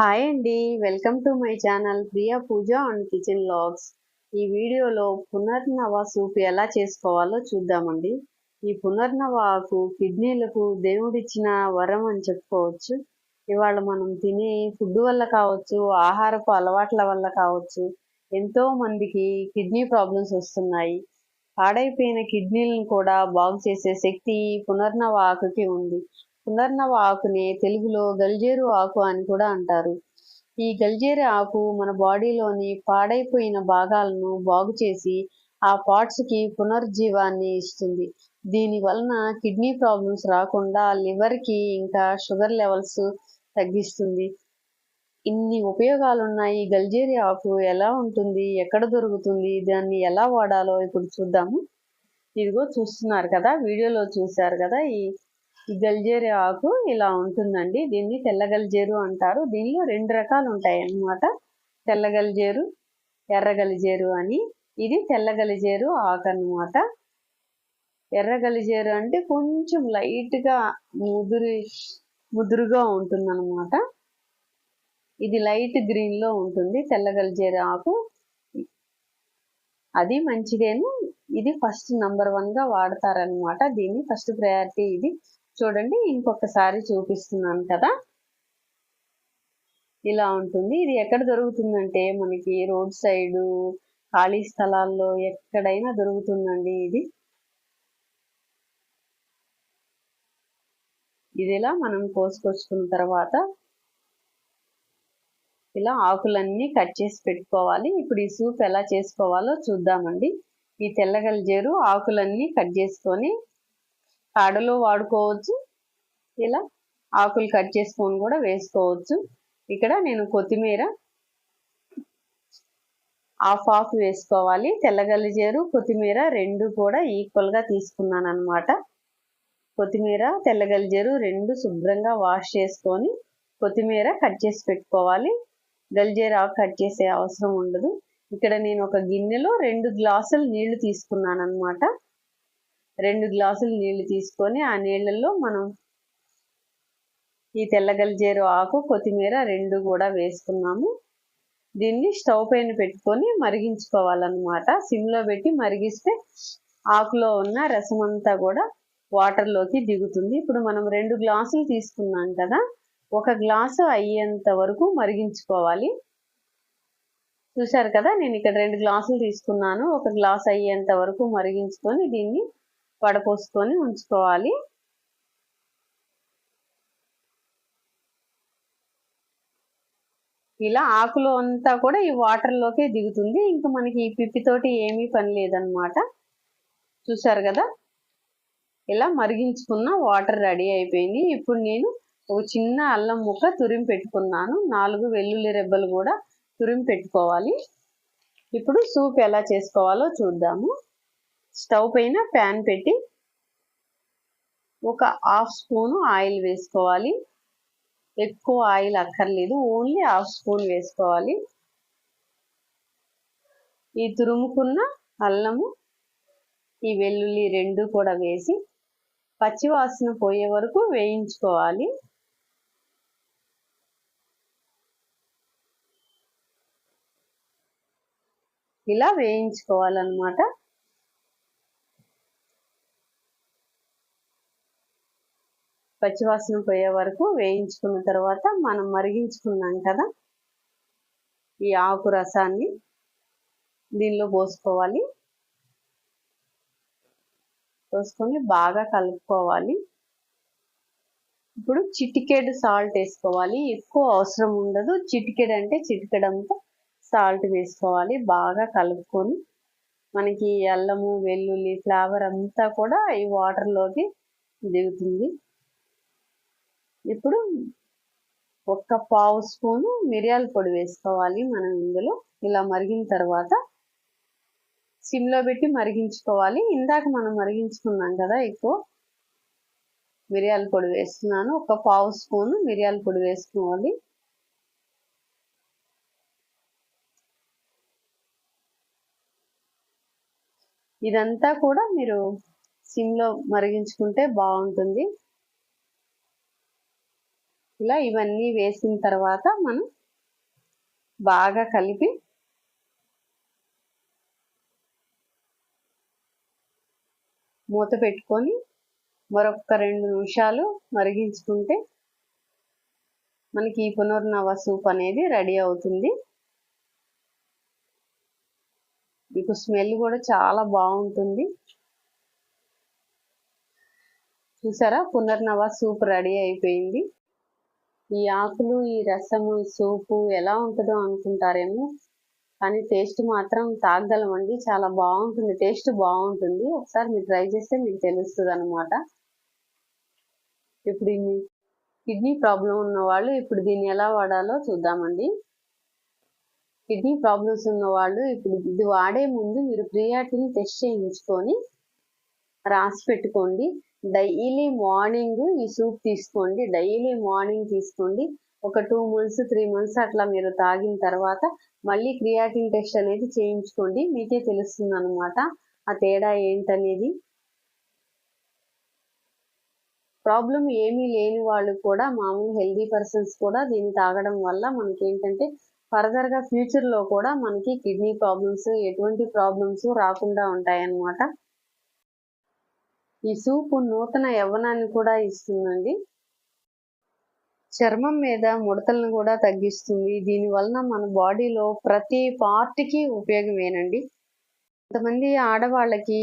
Hi అండి. Welcome to my channel Priya Pooja and kitchen logs ఈ వీడియోలో punarnava soup ఎలా చేసుకోవాలో చూద్దామండి. ఈ పునర్నవ ఆకు కిడ్నీలకు దేవుడిచ్చిన వరం అని చెప్పుకోవచ్చు. ఇవాళ మనం తినే ఫుడ్ వల్ల కావచ్చు ఆహారపు అలవాట్ల వల్ల కావచ్చు ఎంతో మందికి కిడ్నీ ప్రాబ్లమ్స్ వస్తున్నాయి. పాడైపోయిన కిడ్నీలను కూడా బాగు చేసే శక్తి పునర్నవ ఆకుకి ఉంది. పునర్నవ ఆకుని తెలుగులో గల్జేరు ఆకు అని కూడా అంటారు. ఈ గల్జేరు ఆకు మన బాడీలోని పాడైపోయిన భాగాలను బాగు చేసి ఆ పార్ట్స్కి పునర్జీవాన్ని ఇస్తుంది. దీని వలన కిడ్నీ ప్రాబ్లమ్స్ రాకుండా లివర్కి ఇంకా షుగర్ లెవెల్స్ తగ్గిస్తుంది. ఇన్ని ఉపయోగాలు ఉన్నాయి ఈ గల్జేరి ఆకు ఎలా ఉంటుంది? ఎక్కడ దొరుకుతుంది? దాన్ని ఎలా వాడాలో ఇప్పుడు చూద్దాము. ఇదిగో చూస్తున్నారు కదా? వీడియోలో చూశారు కదా? ఈ గల్జేరు ఆకు ఇలా ఉంటుందండి. దీన్ని తెల్ల గల్జేరు అంటారు. దీనిలో రెండు రకాలు ఉంటాయి అన్నమాట తెల్ల గల్జేరు ఎర్ర గలిజేరు అని. ఇది తెల్ల గలిజేరు ఆకు అన్నమాట ఎర్ర గలిజేరు అంటే కొంచెం లైట్గా ముదురు ముదురుగా ఉంటుందన్నమాట. ఇది లైట్ గ్రీన్లో ఉంటుంది. తెల్లగలిజేరు ఆకు. అది మంచిదేను. ఇది ఫస్ట్ నంబర్ వన్గా వాడతారనమాట దీన్ని ఫస్ట్ ప్రయారిటీ ఇది. చూడండి ఇంకొకసారి చూపిస్తున్నాను కదా. ఇలా ఉంటుంది. ఇది ఎక్కడ దొరుకుతుందంటే మనకి రోడ్ సైడ్ ఖాళీ స్థలాల్లో ఎక్కడైనా దొరుకుతుందండి ఇది. ఇది ఇలా మనం కోసుకొచ్చుకున్న తర్వాత ఇలా ఆకులన్నీ కట్ చేసి పెట్టుకోవాలి. ఇప్పుడు ఈ సూప్ ఎలా చేసుకోవాలో చూద్దామండి. ఈ తెల్లగలిజేరు ఆకులన్నీ కట్ చేసుకొని కాడలో వాడుకోవచ్చు. ఇలా ఆకులు కట్ చేసుకొని కూడా వేసుకోవచ్చు. ఇక్కడ నేను కొత్తిమీర హాఫ్ హాఫ్ వేసుకోవాలి. తెల్లగలిజేరు కొత్తిమీర రెండు కూడా ఈక్వల్గా తీసుకున్నాను అనమాట కొత్తిమీర తెల్లగలిజేరు రెండు శుభ్రంగా వాష్ చేసుకొని కొత్తిమీర కట్ చేసి పెట్టుకోవాలి. గలిజేరు ఆకు కట్ చేసే అవసరం ఉండదు. ఇక్కడ నేను ఒక గిన్నెలో రెండు గ్లాసులు నీళ్ళు తీసుకున్నాను అనమాట రెండు గ్లాసులు నీళ్ళు తీసుకొని ఆ నీళ్ళల్లో మనం ఈ తెల్లగలిజేరు ఆకు కొత్తిమీర రెండు కూడా వేసుకున్నాము. దీన్ని స్టవ్ పైన పెట్టుకొని మరిగించుకోవాలన్నమాట. సిమ్లో పెట్టి మరిగిస్తే ఆకులో ఉన్న రసం అంతా కూడా వాటర్లోకి దిగుతుంది. ఇప్పుడు మనం రెండు గ్లాసులు తీసుకున్నాం కదా ఒక గ్లాసు అయ్యేంత వరకు మరిగించుకోవాలి. చూశారు కదా నేను ఇక్కడ రెండు గ్లాసులు తీసుకున్నాను. ఒక గ్లాస్ అయ్యేంత వరకు మరిగించుకొని దీన్ని వడపోసుకొని ఉంచుకోవాలి. ఇలా ఆకులో అంతా కూడా ఈ వాటర్లోకే దిగుతుంది. ఇంకా మనకి ఈ పిప్పితోటి ఏమీ పని లేదనమాట చూసారు కదా? ఇలా మరిగించుకున్న వాటర్ రెడీ అయిపోయింది. ఇప్పుడు నేను ఒక చిన్న అల్లం ముక్క తురిమి పెట్టుకున్నాను. నాలుగు వెల్లుల్లి రెబ్బలు కూడా తురిమి పెట్టుకోవాలి. ఇప్పుడు సూప్ ఎలా చేసుకోవాలో చూద్దాము. స్టవ్ పైన ప్యాన్ పెట్టి ఒక హాఫ్ స్పూన్ ఆయిల్ వేసుకోవాలి. ఎక్కువ ఆయిల్ అక్కర్లేదు ఓన్లీ హాఫ్ స్పూన్ వేసుకోవాలి. ఈ తురుముకున్న అల్లము ఈ వెల్లుల్లి రెండు కూడా వేసి పచ్చివాసన పోయే వరకు వేయించుకోవాలి. ఇలా వేయించుకోవాలన్నమాట. పచ్చివాసన పోయే వరకు వేయించుకున్న తర్వాత మనం మరిగించుకున్నాం కదా ఈ ఆకు రసాన్ని దీనిలో పోసుకోవాలి. పోసుకొని బాగా కలుపుకోవాలి. ఇప్పుడు చిటికెడు సాల్ట్ వేసుకోవాలి. ఎక్కువ అవసరం ఉండదు. చిటికెడు అంటే చిటికెడంతా సాల్ట్ వేసుకోవాలి. బాగా కలుపుకొని మనకి అల్లము వెల్లుల్లి ఫ్లేవర్ అంతా కూడా ఈ వాటర్లోకి దిగుతుంది. ఇప్పుడు ఒక్క పావు స్పూను మిరియాల పొడి వేసుకోవాలి మనం ఇందులో. ఇలా మరిగిన తర్వాత సిమ్లో పెట్టి మరిగించుకోవాలి. ఇందాక మనం మరిగించుకున్నాం కదా ఎక్కువ. మిరియాల పొడి వేస్తున్నాను. ఒక పావు స్పూను మిరియాల పొడి వేసుకోవాలి. ఇదంతా కూడా మీరు సిమ్లో మరిగించుకుంటే బాగుంటుంది. ఇలా ఇవన్నీ వేసిన తర్వాత మనం బాగా కలిపి మూత పెట్టుకొని మరొక రెండు నిమిషాలు మరిగించుకుంటే మనకి ఈ పునర్నవ సూప్ అనేది రెడీ అవుతుంది. మీకు స్మెల్ కూడా చాలా బాగుంటుంది. చూసారా? పునర్నవ సూప్ రెడీ అయిపోయింది. ఈ ఆకులు ఈ రసము ఈ సూపు ఎలా ఉంటుందో అనుకుంటారేమో. కానీ టేస్ట్ మాత్రం తాగగలమండి. చాలా బాగుంటుంది. టేస్ట్ బాగుంటుంది. ఒకసారి మీరు ట్రై చేస్తే మీకు తెలుస్తుంది అనమాట ఇప్పుడు కిడ్నీ ప్రాబ్లం ఉన్న వాళ్ళు ఇప్పుడు దీన్ని ఎలా వాడాలో చూద్దామండి. కిడ్నీ ప్రాబ్లమ్స్ ఉన్న వాళ్ళు ఇప్పుడు ఇది వాడే ముందు మీరు ప్రియాటిని టెస్ట్ చేయించుకొని రాసి పెట్టుకోండి. డైలీ మార్నింగ్ ఈ సూప్ తీసుకోండి. డైలీ మార్నింగ్ తీసుకోండి. ఒక టూ మంత్స్ త్రీ మంత్స్ అట్లా మీరు తాగిన తర్వాత మళ్ళీ క్రియాటిన్ టెస్ట్ అనేది చేయించుకోండి. మీకే తెలుస్తుంది అనమాట ఆ తేడా ఏంటనేది. ప్రాబ్లం ఏమీ లేని వాళ్ళు కూడా మామూలు హెల్దీ పర్సన్స్ కూడా దీన్ని తాగడం వల్ల మనకి ఏంటంటే ఫర్దర్గా ఫ్యూచర్లో కూడా మనకి కిడ్నీ ప్రాబ్లమ్స్ ఎటువంటి ప్రాబ్లమ్స్ రాకుండా ఉంటాయన్నమాట. ఈ సూపు నూతన యవ్వనాన్ని కూడా ఇస్తుందండి. చర్మం మీద ముడతలను కూడా తగ్గిస్తుంది. దీని వలన మన బాడీలో ప్రతి పార్ట్కి ఉపయోగమేనండి. కొంతమంది ఆడవాళ్ళకి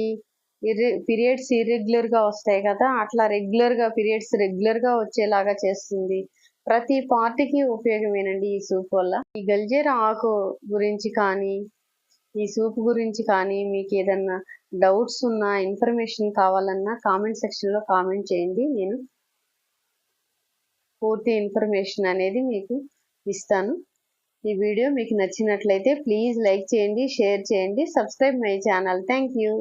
ఇర్రె పీరియడ్స్ ఇర్రెగ్యులర్గా వస్తాయి కదా అట్లా రెగ్యులర్గా పీరియడ్స్ రెగ్యులర్గా వచ్చేలాగా చేస్తుంది. ప్రతి పార్టీకి ఉపయోగమేనండి ఈ సూప్ వల్ల. ఈ గల్జేర ఆకు గురించి కానీ ఈ సూప్ గురించి కానీ మీకు ఏదన్నా డౌట్స్ ఉన్నా ఇన్ఫర్మేషన్ కావాలన్నా కామెంట్ సెక్షన్లో కామెంట్ చేయండి. నేను పూర్తి ఇన్ఫర్మేషన్ అనేది మీకు ఇస్తాను. ఈ వీడియో మీకు నచ్చినట్లయితే ప్లీజ్ లైక్ చేయండి షేర్ చేయండి subscribe my channel. Thank you.